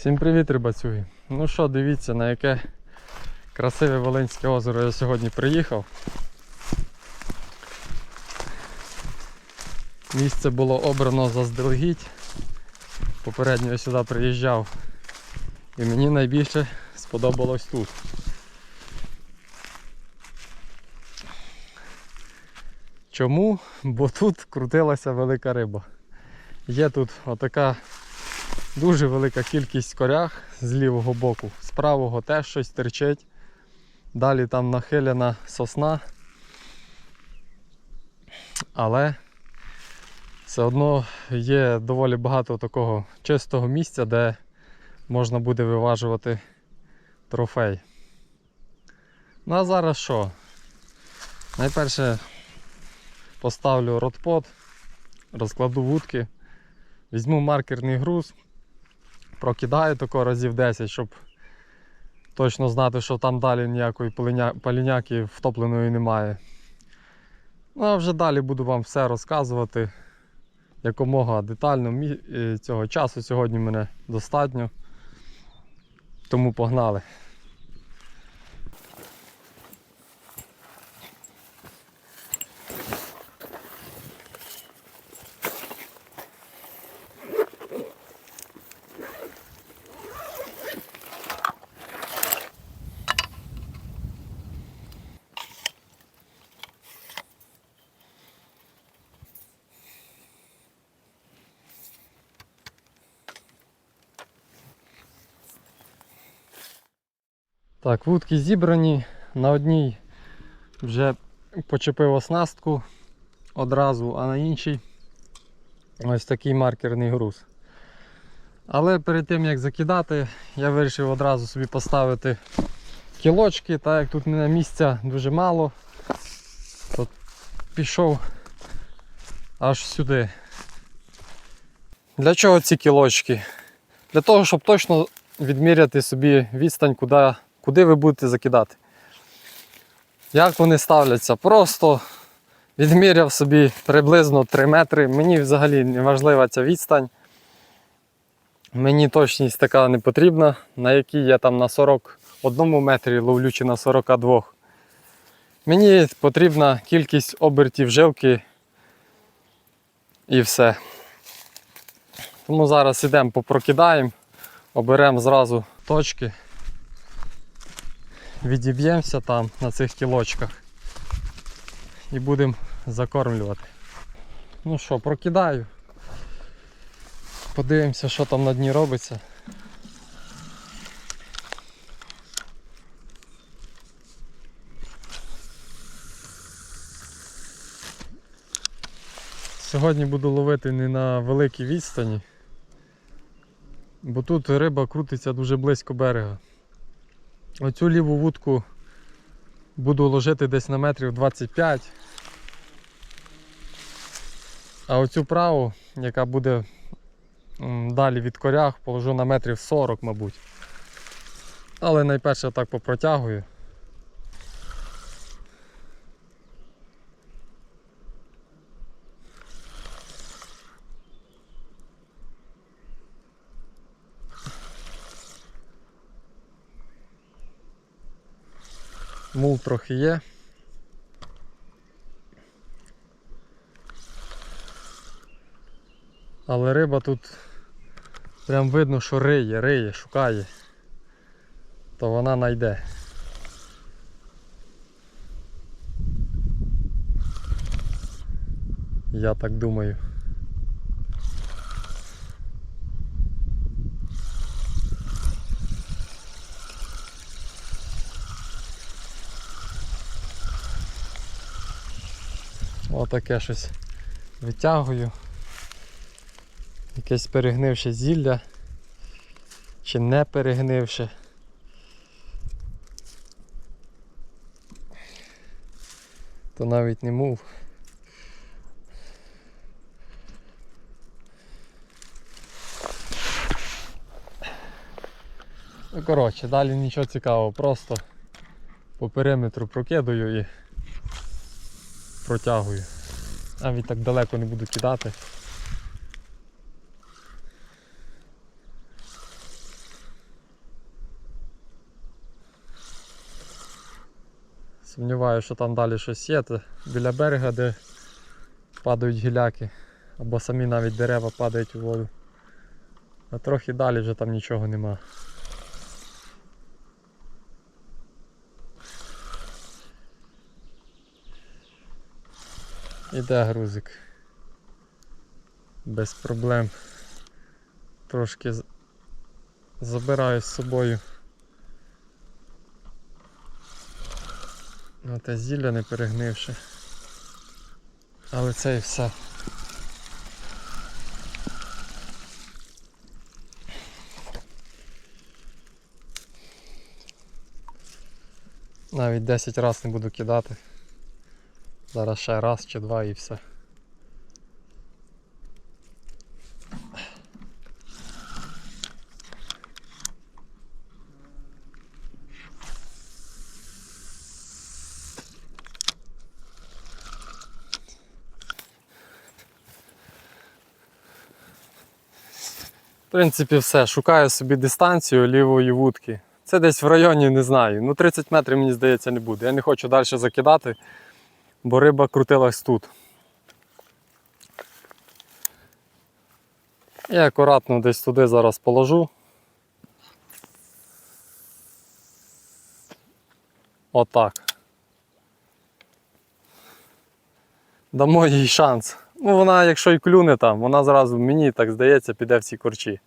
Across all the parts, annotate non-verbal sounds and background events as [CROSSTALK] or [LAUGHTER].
Всім привіт, рибацюги. Ну що, дивіться, на яке красиве Волинське озеро я сьогодні приїхав. Місце було обрано заздалегідь. Попередньо я сюди приїжджав. І мені найбільше сподобалось тут. Чому? Бо тут крутилася велика риба. Є тут отака Дуже велика кількість корях з лівого боку, з правого теж щось терчить. Далі там нахилена сосна. Але все одно є доволі багато такого чистого місця, де можна буде виважувати трофей. Ну а зараз що? Найперше поставлю ротпот, розкладу вудки, візьму маркерний груз. Прокидаю тако разів 10, щоб точно знати, що там далі ніякої паліняки втопленої немає. Ну а вже далі буду вам все розказувати якомога детально. Е, Цього часу сьогодні мене достатньо. Тому погнали. Так, вудки зібрані. На одній вже почепив оснастку одразу, а на іншій ось такий маркерний груз. Але перед тим як закидати, я вирішив одразу собі поставити кілочки, так як тут мене місця дуже мало, то пішов аж сюди. Для чого ці кілочки? Для того, щоб точно відміряти собі відстань, куди, куди ви будете закидати. Як вони ставляться? Просто відміряв собі приблизно 3 метри. Мені взагалі не важлива ця відстань. Мені точність така не потрібна, на якій я там на 41 метрі ловлю чи на 42. Мені потрібна кількість обертів жилки і все. Тому зараз йдемо попрокидаємо, оберемо зразу точки, відіб'ємося там на цих кілочках і будемо закормлювати. Ну що, прокидаю. Подивимося, що там на дні робиться. Сьогодні буду ловити не на великій відстані, бо тут риба крутиться дуже близько берега. Оцю ліву вудку буду ложити десь на метрів 25. А оцю праву, яка буде далі від корях, положу на метрів 40, мабуть. Але найперше так попротягую. Мул трохи є. Але риба тут прям видно, що риє, риє, шукає. То вона найде. Я так думаю. Отаке щось витягую. Якесь перегнивше зілля. Чи не перегнивше. То навіть не мув. Ну коротше, далі нічого цікавого, просто по периметру прокидаю і протягую. Навіть так далеко не буду кидати. Сумніваю, що там далі щось є, Це біля берега, де падають гіляки, або самі навіть дерева падають у воду. А трохи далі вже там нічого нема. Іде грузик. Без проблем. Трошки забираю з собою. Ну, те зілля не перегнивши. Але це і все. Навіть 10 разів не буду кидати. Зараз ще раз чи два і все. В принципі, все. Шукаю собі дистанцію лівої вудки. Це десь в районі, не знаю. Ну 30 метрів, мені здається, не буде. Я не хочу далі закидати, бо риба крутилась тут. Я акуратно десь туди зараз положу. Отак. Дамо їй шанс. Ну, вона, якщо і клюне там, вона зразу мені так здається, піде в ці корчі.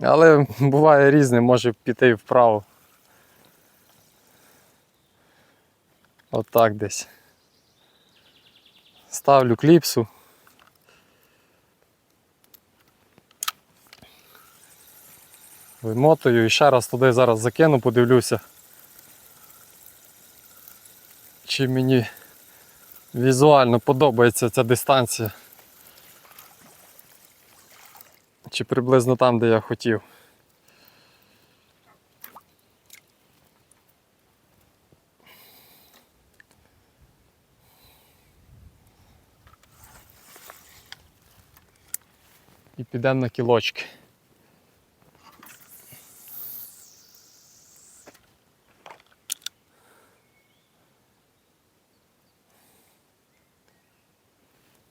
Але буває різне, може піти і вправо. Отак десь. Ставлю кліпсу. Вимотую і ще раз туди зараз закину, подивлюся. Чи мені візуально подобається ця дистанція. Чи приблизно там, де я хотів. І на кілочки.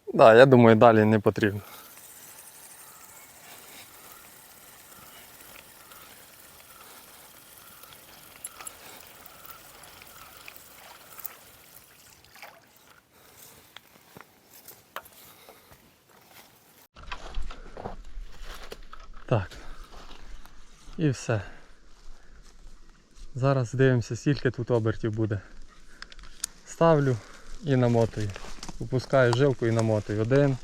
Так, да, я думаю, далі не потрібно. Так. І все. Зараз дивимося, скільки тут обертів буде. Ставлю і намотую. Опускаю жилку і намотую. Один,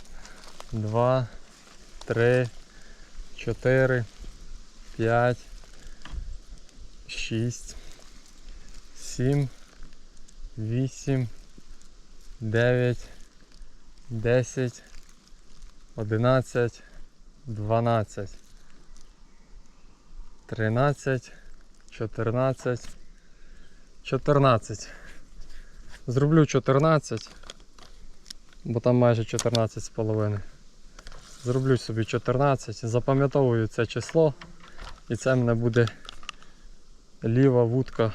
два, три, чотири, п'ять, шість, сім, вісім, дев'ять, десять, одинадцять, дванадцять, тринадцять, чотирнадцять, чотирнадцять. Зроблю 14 бо там майже 14 з половиною. Зроблю собі 14, запам'ятовую це число і це мене буде ліва вудка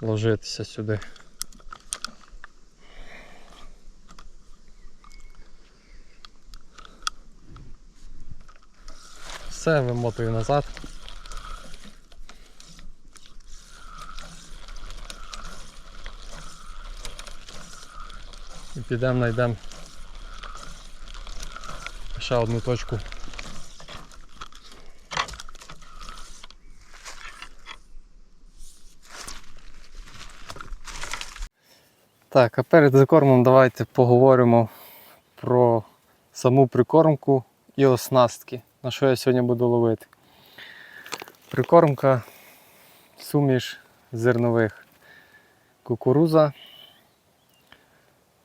ложитися сюди. Все, вимотую назад. Підемо знайдемо ще одну точку. Так, а перед закормом давайте поговоримо про саму прикормку і оснастки, на що я сьогодні буду ловити. Прикормка суміш зернових кукуруза,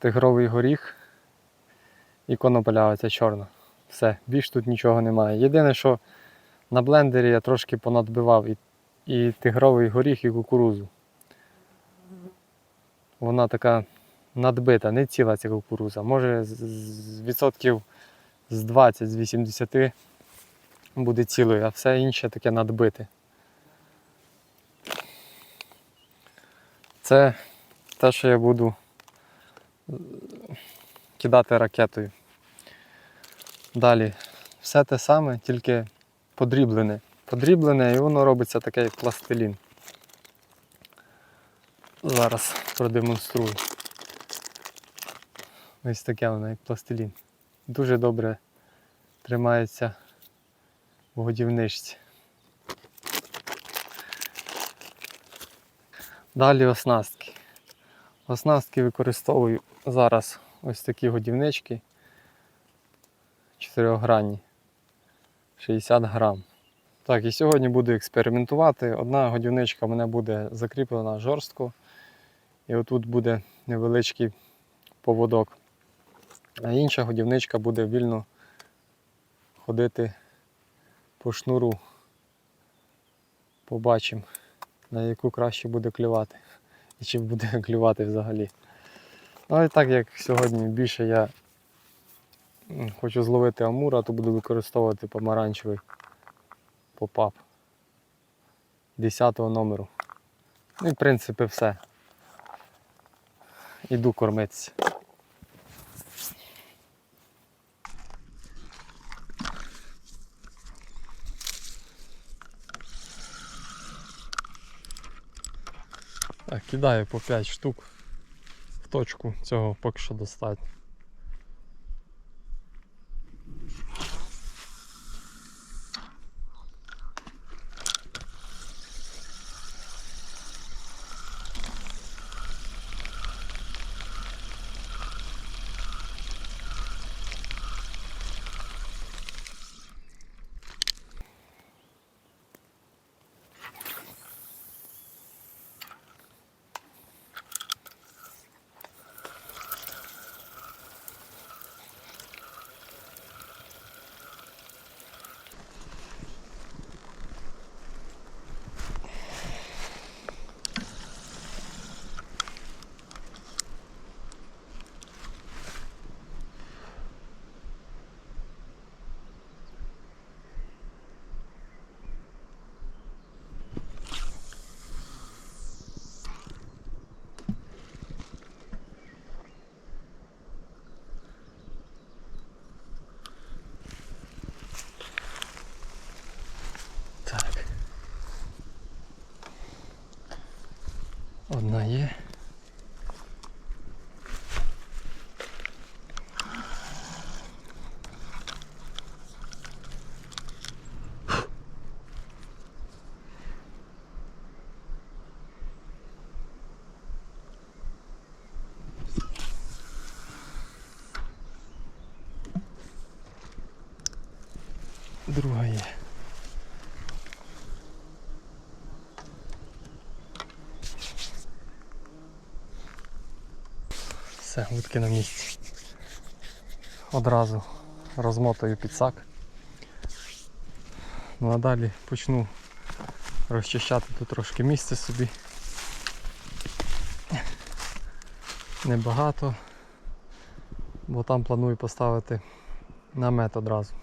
тигровий горіх і конопля оця чорна. Все, більш тут нічого немає. Єдине, що на блендері я трошки понадбивав і, і тигровий горіх, і кукурузу. Вона така надбита, не ціла ця кукуруза. Може з- відсотків з 20, з 80 буде цілою, а все інше таке надбите. Це те, що я буду кидати ракетою. Далі все те саме, тільки подріблене. Подріблене і воно робиться таке як пластилін. Зараз продемонструю. Ось таке воно як пластилін. Дуже добре тримається в годівничці. Далі оснастки. Оснастки використовую зараз ось такі годівнички. Чотирьохгранні. 60 грам. Так, і сьогодні буду експериментувати. Одна годівничка в мене буде закріплена жорстко. І отут буде невеличкий поводок. А інша годівничка буде вільно ходити по шнуру. Побачимо, на яку краще буде клювати. І чи буде [LAUGHS] клювати взагалі. Ну і так як сьогодні більше я хочу зловити амура, то буду використовувати помаранчевий попап 10 номеру. Ну і в принципі все. Іду кормитися. Так, кидаю по 5 штук точку, цього поки що достатньо. Одна є. Друга є. Все, вудки на місці. Одразу розмотаю підсак. Ну а далі почну розчищати тут трошки місце собі. Небагато, бо там планую поставити намет одразу.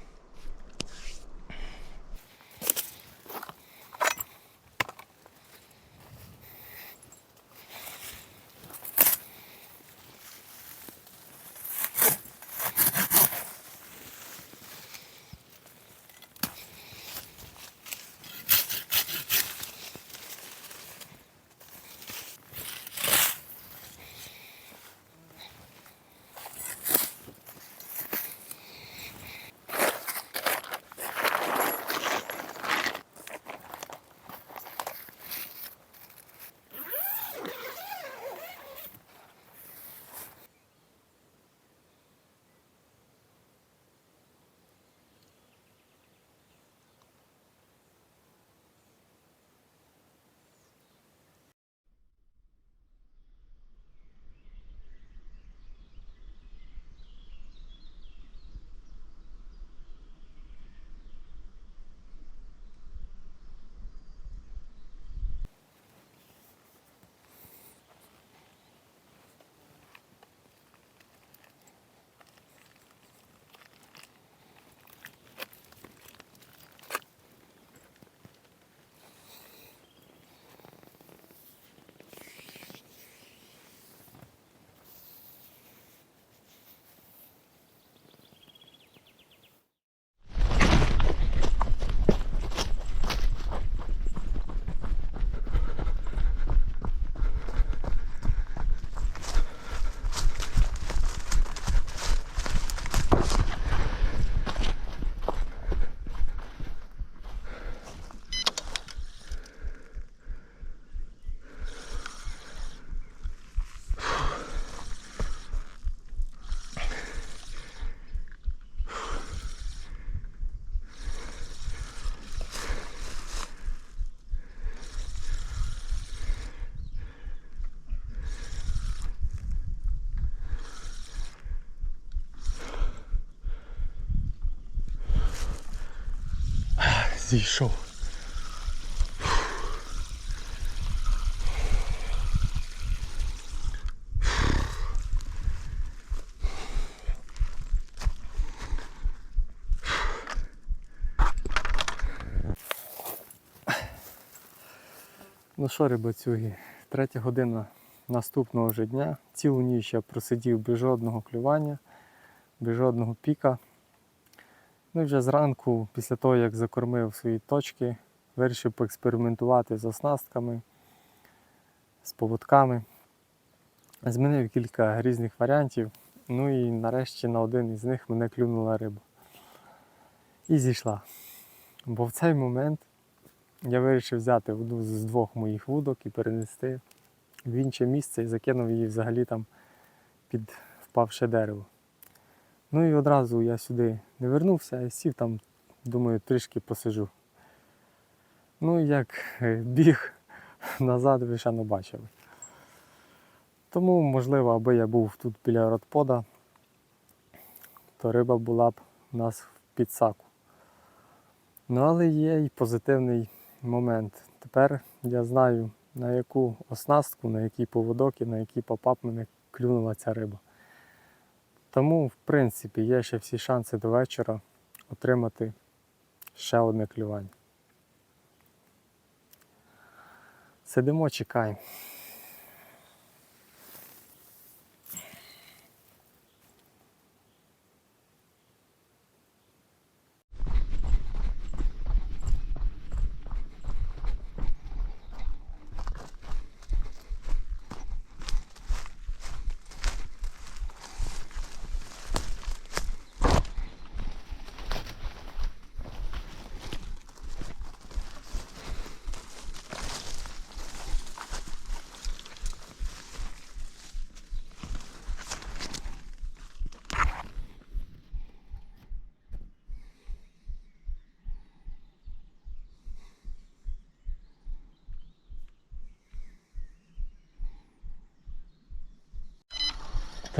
Зійшов. Ну що, рибацюги, третя година наступного вже дня. Цілу ніч я просидів без жодного клювання, без жодного піка. Ну і вже зранку, після того, як закормив свої точки, вирішив поекспериментувати з оснастками, з поводками. Змінив кілька різних варіантів. Ну і нарешті на один із них мене клюнула риба. І зійшла. Бо в цей момент я вирішив взяти одну з двох моїх вудок і перенести в інше місце і закинув її взагалі там під впавше дерево. Ну і одразу я сюди не вернувся і сів там, думаю, трішки посижу. Ну і як е, біг [LAUGHS] назад, ви ще не бачили. Тому, можливо, аби я був тут біля родпода, то риба була б у нас в підсаку. Ну, але є і позитивний момент. Тепер я знаю, на яку оснастку, на який поводок і на який попап мене клюнула ця риба. Тому, в принципі, є ще всі шанси до вечора отримати ще одне клювання. Сидимо, чекаємо.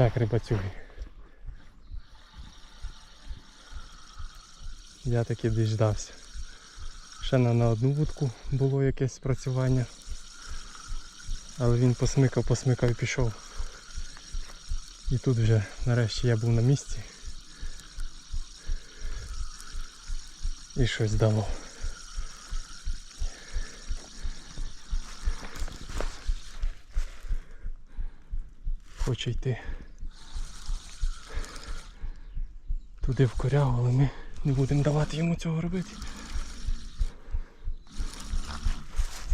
Так, рибацюги. Я таки діждався. Ще на, одну вудку було якесь спрацювання. Але він посмикав, посмикав і пішов. І тут вже нарешті я був на місці. І щось дало. Хоче йти. Туди в корягу, але ми не будемо давати йому цього робити.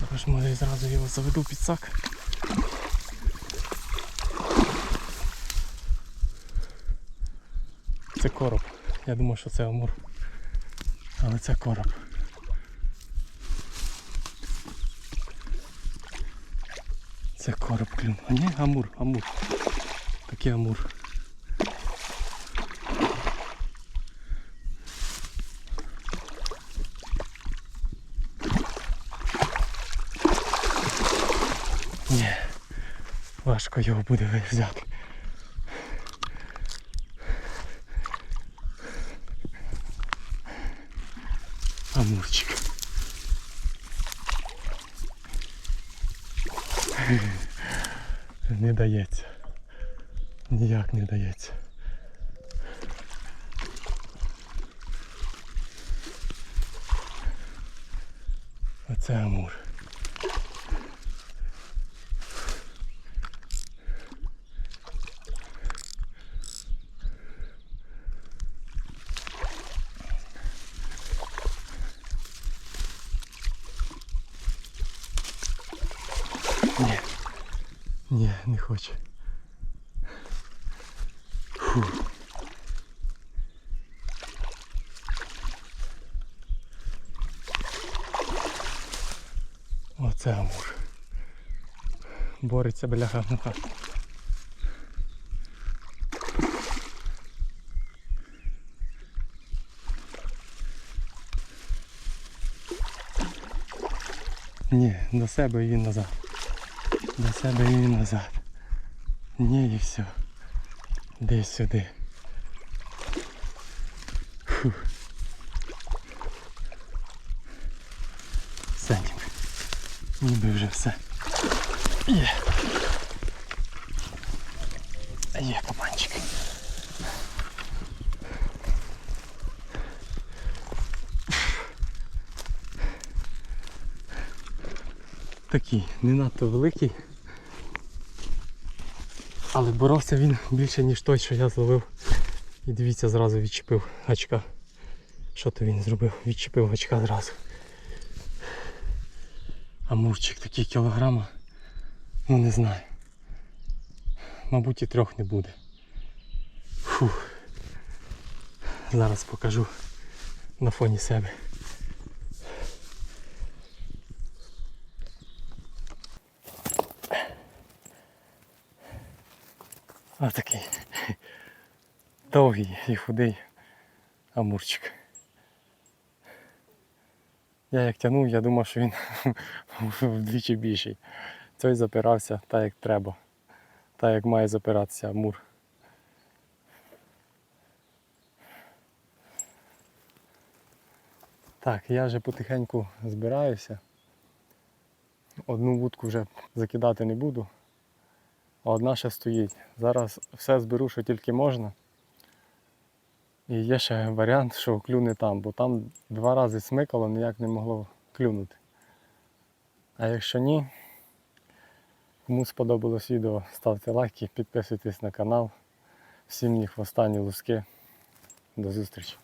Зараз може зразу його заведу під сак. Це короб. Я думав, що це амур. Але це короб. Це короб клюнув. А ні, амур, амур. Такий амур. Ні, важко його буде взяти. Амурчик. Не дається. Ніяк не дається. Оце амур. Ні. Хоче. Фу. Оце амур. Бореться бляха муха. Ні, до себе і назад. До себе і назад. Ні, і все. Десь сюди. Фу. Ніби вже все. Є. Є кабанчик. Такий, не надто великий. Але боровся він більше, ніж той, що я зловив. І дивіться, зразу відчепив гачка. Що то він зробив? Відчепив гачка зразу. Амурчик такий кілограма. Ну не знаю. Мабуть і трьох не буде. Фух. Зараз покажу на фоні себе. А такий довгий і худий амурчик. Я як тягнув, я думав, що він [LAUGHS] вдвічі більший. Цей запирався так, як треба. Так, як має запиратися амур. Так, я вже потихеньку збираюся. Одну вудку вже закидати не буду, одна ще стоїть. Зараз все зберу, що тільки можна. І є ще варіант, що клюне там, бо там два рази смикало, ніяк не могло клюнути. А якщо ні, кому сподобалось відео, ставте лайки, підписуйтесь на канал. Всім ні хвоста, ні луски. До зустрічі!